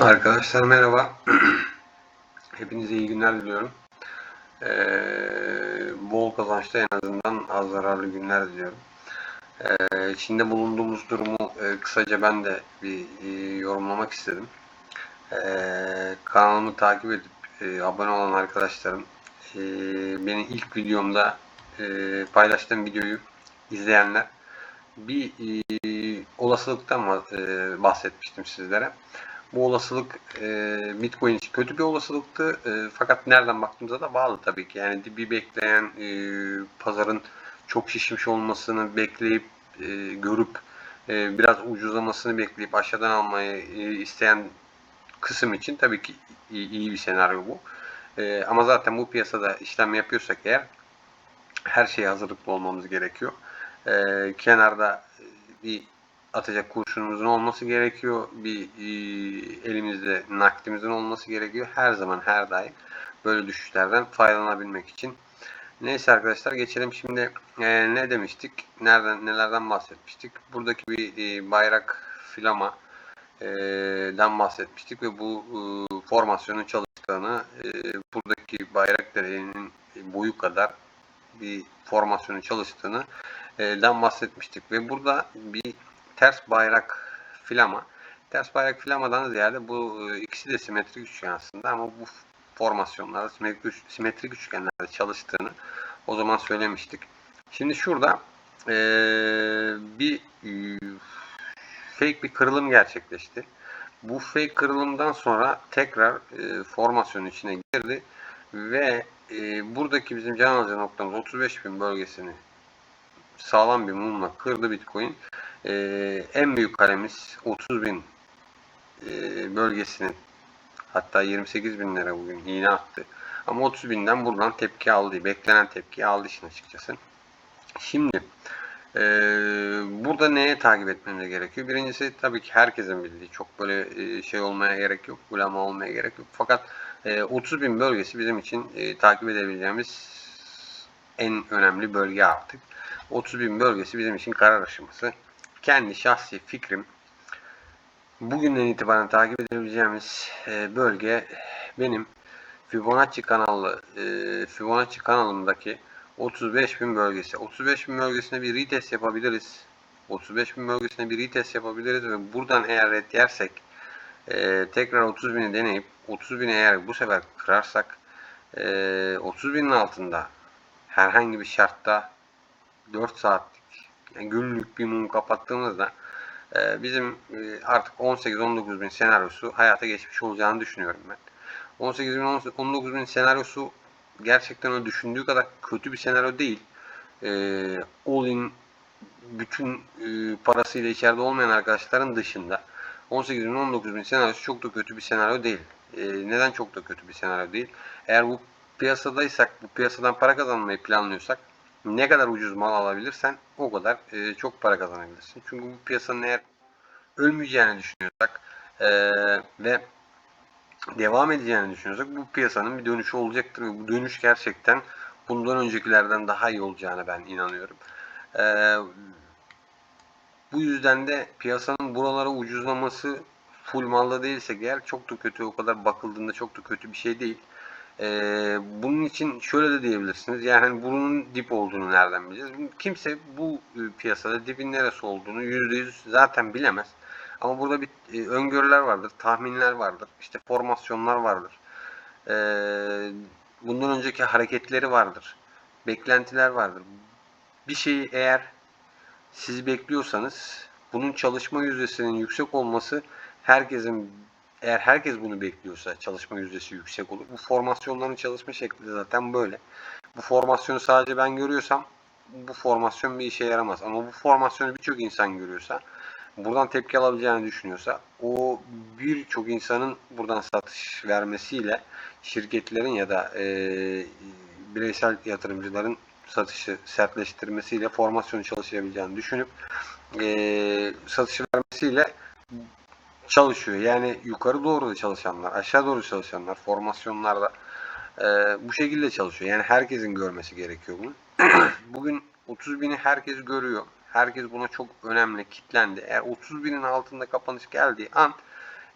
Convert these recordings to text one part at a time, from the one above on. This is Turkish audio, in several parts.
Arkadaşlar merhaba. Hepinize iyi günler diliyorum. Ee, bol kazançlı en azından az zararlı günler diliyorum. Ee, içinde bulunduğumuz durumu e, kısaca ben de bir e, yorumlamak istedim. Ee, kanalımı takip edip e, abone olan arkadaşlarım e, benim ilk videomda e, paylaştığım videoyu izleyenler bir e, olasılıktan e, bahsetmiştim sizlere. Bu olasılık e, Bitcoin için kötü bir olasılıktı. E, fakat nereden baktığımızda da bağlı tabii ki. Yani dibi bekleyen e, pazarın çok şişmiş olmasını bekleyip e, görüp e, biraz ucuzlamasını bekleyip aşağıdan almayı e, isteyen kısım için tabii ki iyi, iyi bir senaryo bu. E, ama zaten bu piyasada işlem yapıyorsak eğer her şeye hazırlıklı olmamız gerekiyor. E, kenarda bir atacak kurşunumuzun olması gerekiyor. Bir e, elimizde nakdimizin olması gerekiyor. Her zaman her daim böyle düşüşlerden faydalanabilmek için. Neyse arkadaşlar geçelim şimdi e, ne demiştik? Nereden nelerden bahsetmiştik? Buradaki bir e, bayrak filama e, den bahsetmiştik ve bu e, formasyonun çalıştığını e, buradaki bayrak direğinin boyu kadar bir formasyonun çalıştığını e, den bahsetmiştik ve burada bir ters bayrak filama. Ters bayrak filamadan ziyade bu e, ikisi de simetrik üçgen aslında ama bu formasyonlarda simetrik, simetrik üçgenlerde çalıştığını o zaman söylemiştik. Şimdi şurada e, bir e, fake bir kırılım gerçekleşti. Bu fake kırılımdan sonra tekrar e, formasyonun içine girdi ve e, buradaki bizim can alıcı noktamız 35.000 bölgesini sağlam bir mumla kırdı Bitcoin. E, en büyük kalemiz 30 bin e, bölgesinin hatta 28 binlere bugün iğne attı. Ama 30 binden buradan tepki aldı. Beklenen tepki aldı işin açıkçası. Şimdi e, burada neye takip etmemiz gerekiyor? Birincisi tabii ki herkesin bildiği çok böyle e, şey olmaya gerek yok. Ulama olmaya gerek yok. Fakat e, 30 bin bölgesi bizim için e, takip edebileceğimiz en önemli bölge artık. 30 bin bölgesi bizim için karar aşaması kendi şahsi fikrim bugünden itibaren takip edebileceğimiz e, bölge benim Fibonacci kanalı e, Fibonacci kanalımdaki 35.000 bölgesi. 35.000 bölgesine bir retest yapabiliriz. 35.000 bölgesine bir retest yapabiliriz ve buradan eğer ret yersek e, tekrar 30.000'i deneyip 30.000'i eğer bu sefer kırarsak e, 30.000'in altında herhangi bir şartta 4 saatlik yani günlük bir mum kapattığımızda e, bizim e, artık 18-19 bin senaryosu hayata geçmiş olacağını düşünüyorum ben. 18 bin 19 bin senaryosu gerçekten o düşündüğü kadar kötü bir senaryo değil. E, all in bütün e, parasıyla içeride olmayan arkadaşların dışında 18 bin 19 bin senaryosu çok da kötü bir senaryo değil. E, neden çok da kötü bir senaryo değil? Eğer bu piyasadaysak, bu piyasadan para kazanmayı planlıyorsak ne kadar ucuz mal alabilirsen o kadar e, çok para kazanabilirsin. Çünkü bu piyasanın eğer ölmeyeceğini düşünüyorsak e, ve devam edeceğini düşünüyorsak bu piyasanın bir dönüşü olacaktır ve bu dönüş gerçekten bundan öncekilerden daha iyi olacağını ben inanıyorum. E, bu yüzden de piyasanın buralara ucuzlaması full malda değilse eğer çok da kötü o kadar bakıldığında çok da kötü bir şey değil. Ee, bunun için şöyle de diyebilirsiniz. Yani hani bunun dip olduğunu nereden bileceğiz? Kimse bu e, piyasada dipin neresi olduğunu %100 zaten bilemez. Ama burada bir e, öngörüler vardır, tahminler vardır, işte formasyonlar vardır. Ee, bundan önceki hareketleri vardır, beklentiler vardır. Bir şeyi eğer siz bekliyorsanız bunun çalışma yüzdesinin yüksek olması herkesin eğer herkes bunu bekliyorsa çalışma yüzdesi yüksek olur. Bu formasyonların çalışma şekli de zaten böyle. Bu formasyonu sadece ben görüyorsam bu formasyon bir işe yaramaz. Ama bu formasyonu birçok insan görüyorsa buradan tepki alabileceğini düşünüyorsa o birçok insanın buradan satış vermesiyle şirketlerin ya da e, bireysel yatırımcıların satışı sertleştirmesiyle formasyonu çalışabileceğini düşünüp e, satış vermesiyle çalışıyor. Yani yukarı doğru da çalışanlar, aşağı doğru çalışanlar formasyonlarda e, bu şekilde çalışıyor. Yani herkesin görmesi gerekiyor bunu. Bugün 30 bini herkes görüyor. Herkes buna çok önemli, kitlendi. Eğer 30 binin altında kapanış geldiği an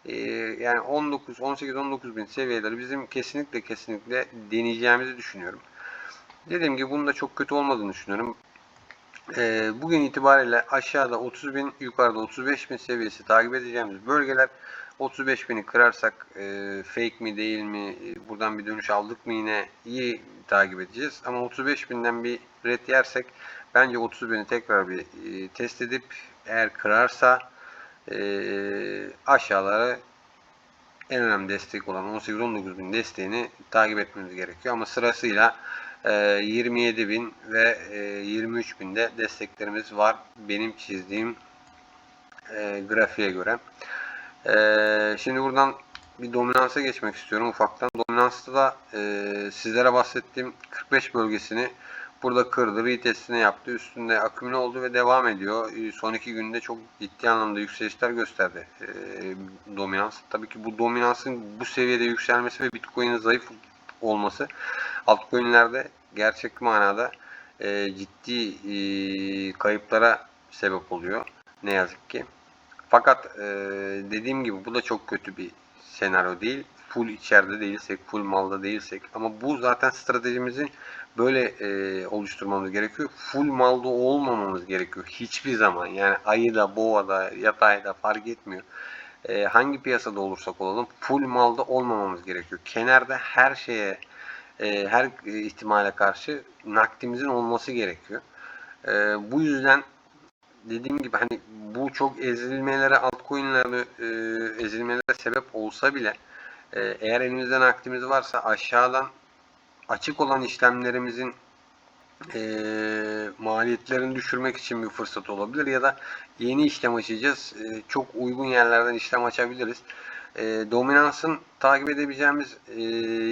e, yani 19, 18, 19 bin seviyeleri bizim kesinlikle kesinlikle deneyeceğimizi düşünüyorum. Dediğim gibi bunun da çok kötü olmadığını düşünüyorum. E, bugün itibariyle aşağıda 30 bin, yukarıda 35 bin seviyesi takip edeceğimiz bölgeler 35 bini kırarsak e, fake mi değil mi, e, buradan bir dönüş aldık mı yine iyi takip edeceğiz. Ama 35 binden bir red yersek bence 30 bini tekrar bir e, test edip eğer kırarsa e, aşağılara en önemli destek olan 18-19 bin desteğini takip etmemiz gerekiyor. Ama sırasıyla 27 bin ve e, 23 binde desteklerimiz var benim çizdiğim e, grafiğe göre. E, şimdi buradan bir dominansa geçmek istiyorum ufaktan. Dominansta da e, sizlere bahsettiğim 45 bölgesini burada kırdı. Retestini yaptı. Üstünde akümüle oldu ve devam ediyor. E, son iki günde çok ciddi anlamda yükselişler gösterdi e, dominans. Tabii ki bu dominansın bu seviyede yükselmesi ve Bitcoin'in zayıf olması altcoin'lerde gerçek manada e, ciddi e, kayıplara sebep oluyor. Ne yazık ki. Fakat e, dediğim gibi bu da çok kötü bir senaryo değil. Full içeride değilsek, full malda değilsek ama bu zaten stratejimizin böyle e, oluşturmamız gerekiyor. Full malda olmamamız gerekiyor. Hiçbir zaman yani ayıda, boğada, yatayda fark etmiyor. E, hangi piyasada olursak olalım full malda olmamamız gerekiyor. Kenarda her şeye, e, her ihtimale karşı nakdimizin olması gerekiyor. E, bu yüzden dediğim gibi hani bu çok ezilmelere altcoin'lerde e, ezilmelere sebep olsa bile e, eğer elimizden akdimiz varsa aşağıdan açık olan işlemlerimizin e, maliyetlerini düşürmek için bir fırsat olabilir ya da yeni işlem açacağız. E, çok uygun yerlerden işlem açabiliriz. E, dominansın takip edebileceğimiz e,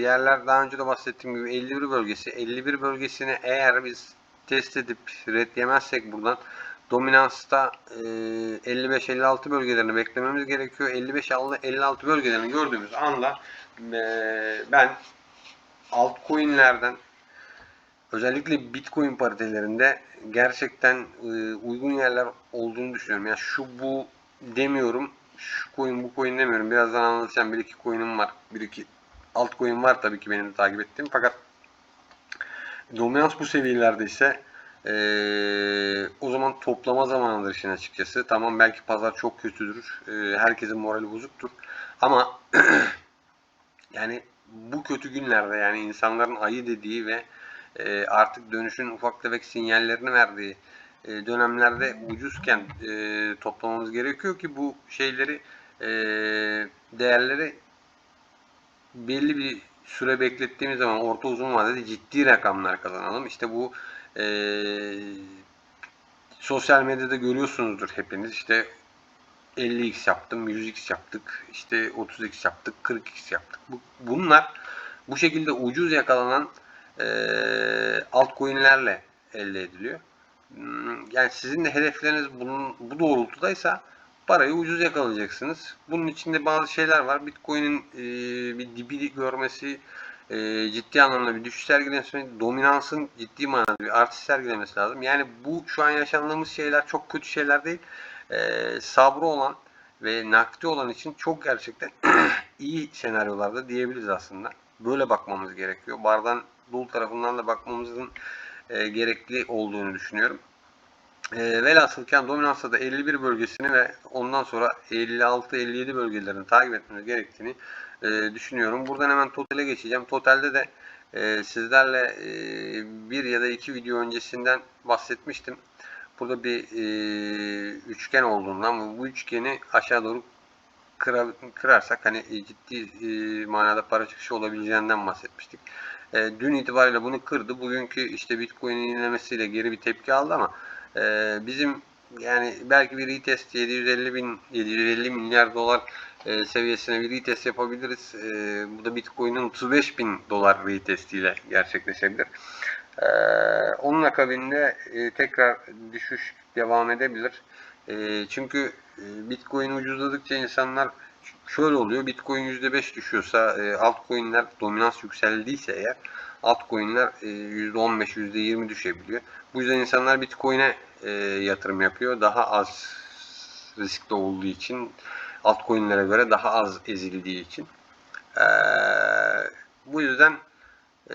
yerler daha önce de bahsettiğim gibi 51 bölgesi. 51 bölgesini eğer biz test edip red yemezsek buradan dominansta e, 55-56 bölgelerini beklememiz gerekiyor. 55-56 bölgelerini gördüğümüz anda e, ben altcoin'lerden özellikle Bitcoin paritelerinde gerçekten e, uygun yerler olduğunu düşünüyorum. Yani şu bu demiyorum. Şu coin bu coin demiyorum. Birazdan anlatacağım. Bir iki coin'im var. Bir iki altcoin var tabii ki benim takip ettiğim. Fakat dominans bu seviyelerde ise ee, o zaman toplama zamanıdır işin açıkçası. Tamam belki pazar çok kötüdür. Ee, herkesin morali bozuktur. Ama yani bu kötü günlerde yani insanların ayı dediği ve e, artık dönüşün ufak tefek sinyallerini verdiği e, dönemlerde ucuzken e, toplamamız gerekiyor ki bu şeyleri değerleri belli bir süre beklettiğimiz zaman orta uzun vadede ciddi rakamlar kazanalım. İşte bu e, sosyal medyada görüyorsunuzdur hepiniz. İşte 50x yaptım, 100x yaptık, işte 30x yaptık, 40x yaptık. Bu, bunlar bu şekilde ucuz yakalanan altcoin'lerle elde ediliyor. Hmm, yani sizin de hedefleriniz bunun bu doğrultudaysa parayı ucuz yakalayacaksınız. Bunun içinde bazı şeyler var. Bitcoin'in e, bir dibi görmesi, e, ciddi anlamda bir düşüş sergilemesi, dominansın ciddi manada bir artış sergilemesi lazım. Yani bu şu an yaşandığımız şeyler çok kötü şeyler değil. E, sabrı olan ve nakdi olan için çok gerçekten iyi senaryolarda diyebiliriz aslında. Böyle bakmamız gerekiyor. Bardan dolu tarafından da bakmamızın e, gerekli olduğunu düşünüyorum. E, velhasılken dominansta da 51 bölgesini ve ondan sonra 56-57 bölgelerini takip etmemiz gerektiğini e, düşünüyorum. Buradan hemen totale geçeceğim. Totalde de e, sizlerle e, bir ya da iki video öncesinden bahsetmiştim. Burada bir e, üçgen olduğundan bu üçgeni aşağı doğru kıra, kırarsak hani ciddi e, manada para çıkışı olabileceğinden bahsetmiştik. E, dün itibariyle bunu kırdı. Bugünkü işte Bitcoin'in inlemesiyle geri bir tepki aldı ama e, bizim yani belki bir retest 750 bin 750 milyar dolar e, seviyesine bir retest yapabiliriz. E, bu da Bitcoin'in 35 bin dolar retestiyle gerçekleşebilir. E, onun akabinde e, tekrar düşüş devam edebilir. E, çünkü e, Bitcoin ucuzladıkça insanlar şöyle oluyor. Bitcoin %5 düşüyorsa e, altcoin'ler dominans yükseldiyse eğer altcoin'ler e, %15 %20 düşebiliyor. Bu yüzden insanlar Bitcoin'e e, yatırım yapıyor. Daha az riskli olduğu için altcoin'lere göre daha az ezildiği için. Ee, bu yüzden e,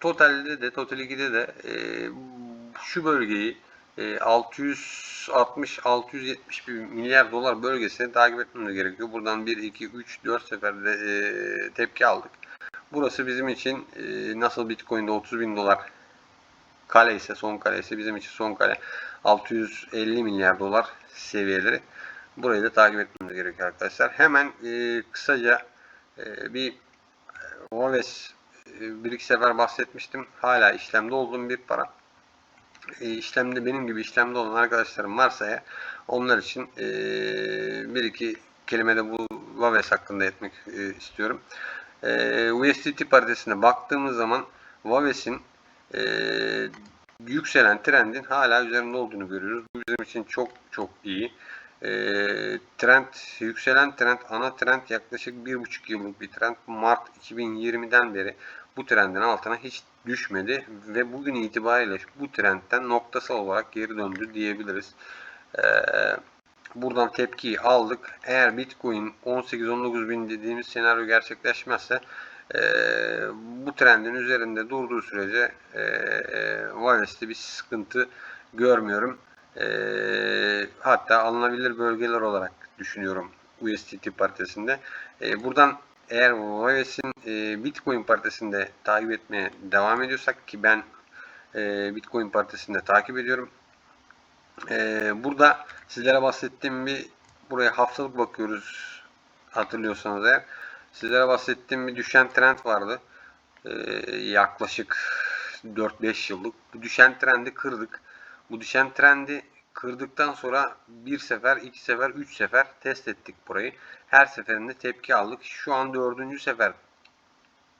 totalde de Total 2'de de e, şu bölgeyi e, 660-670 bir milyar dolar bölgesini takip etmemiz gerekiyor. Buradan 1, 2, 3, 4 seferde e, tepki aldık. Burası bizim için e, nasıl Bitcoin'de 30 bin dolar kale ise son kale ise bizim için son kale 650 milyar dolar seviyeleri. Burayı da takip etmemiz gerekiyor arkadaşlar. Hemen e, kısaca e, bir Waves e, bir iki sefer bahsetmiştim. Hala işlemde olduğum bir para. E, işlemde benim gibi işlemde olan arkadaşlarım varsa ya onlar için e, bir iki kelime de bu Waves hakkında etmek e, istiyorum. E, USDT paritesine baktığımız zaman Waves'in e, yükselen trendin hala üzerinde olduğunu görüyoruz. Bu bizim için çok çok iyi. E, trend, yükselen trend, ana trend yaklaşık bir buçuk yıllık bir trend. Mart 2020'den beri bu trendin altına hiç düşmedi ve bugün itibariyle bu trendten noktasal olarak geri döndü diyebiliriz. E, buradan tepkiyi aldık. Eğer Bitcoin 18-19 bin dediğimiz senaryo gerçekleşmezse e, bu trendin üzerinde durduğu sürece e, Vales'te bir sıkıntı görmüyorum. E, hatta alınabilir bölgeler olarak düşünüyorum USDT paritesinde. E, buradan eğer Vales'in e, Bitcoin paritesinde takip etmeye devam ediyorsak ki ben e, Bitcoin paritesinde takip ediyorum. E, burada sizlere bahsettiğim bir buraya haftalık bakıyoruz hatırlıyorsanız eğer. Sizlere bahsettiğim bir düşen trend vardı. Ee, yaklaşık 4-5 yıllık. Bu düşen trendi kırdık. Bu düşen trendi kırdıktan sonra bir sefer, iki sefer, üç sefer test ettik burayı. Her seferinde tepki aldık. Şu an dördüncü sefer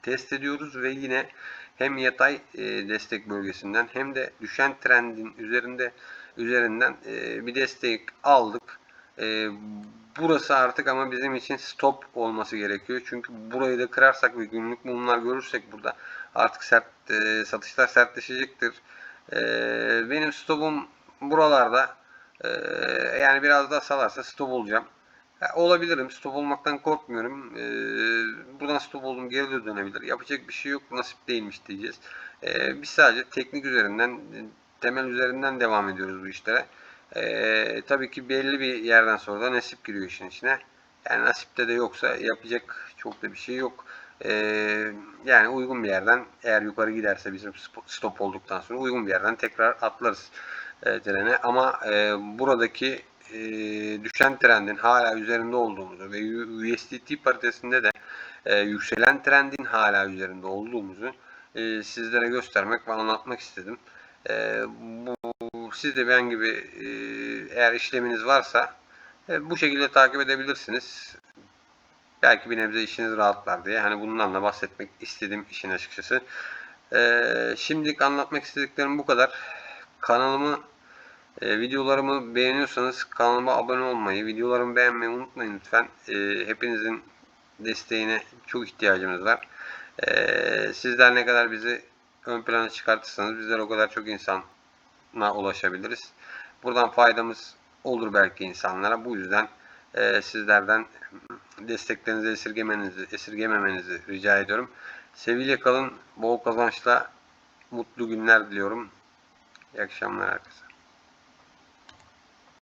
test ediyoruz ve yine hem yatay e, destek bölgesinden hem de düşen trendin üzerinde üzerinden e, bir destek aldık. E, burası artık ama bizim için stop olması gerekiyor. Çünkü burayı da kırarsak ve günlük mumlar görürsek burada artık sert satışlar sertleşecektir. Benim stopum buralarda e, yani biraz daha salarsa stop olacağım. Ya, olabilirim. Stop olmaktan korkmuyorum. E, buradan stop oldum geri de dönebilir. Yapacak bir şey yok. Nasip değilmiş diyeceğiz. E, biz sadece teknik üzerinden temel üzerinden devam ediyoruz bu işlere. Ee, tabii ki belli bir yerden sonra da nasip giriyor işin içine. Yani nasipte de yoksa yapacak çok da bir şey yok. Ee, yani uygun bir yerden eğer yukarı giderse bizim stop olduktan sonra uygun bir yerden tekrar atlarız e, trene. Ama e, buradaki e, düşen trendin hala üzerinde olduğumuzu ve USDT paritesinde de e, yükselen trendin hala üzerinde olduğumuzu e, sizlere göstermek ve anlatmak istedim. E, bu siz de ben gibi e, eğer işleminiz varsa e, bu şekilde takip edebilirsiniz. Belki bir nebze işiniz rahatlar diye. Hani bundan da bahsetmek istedim işin açıkçası. E, şimdilik anlatmak istediklerim bu kadar. Kanalımı e, videolarımı beğeniyorsanız kanalıma abone olmayı, videolarımı beğenmeyi unutmayın lütfen. E, hepinizin desteğine çok ihtiyacımız var. E, sizler ne kadar bizi ön plana çıkartırsanız bizler o kadar çok insan ulaşabiliriz. Buradan faydamız olur belki insanlara. Bu yüzden e, sizlerden desteklerinizi esirgemenizi, esirgememenizi rica ediyorum. Sevgiyle kalın, bol kazançla mutlu günler diliyorum. İyi akşamlar herkese.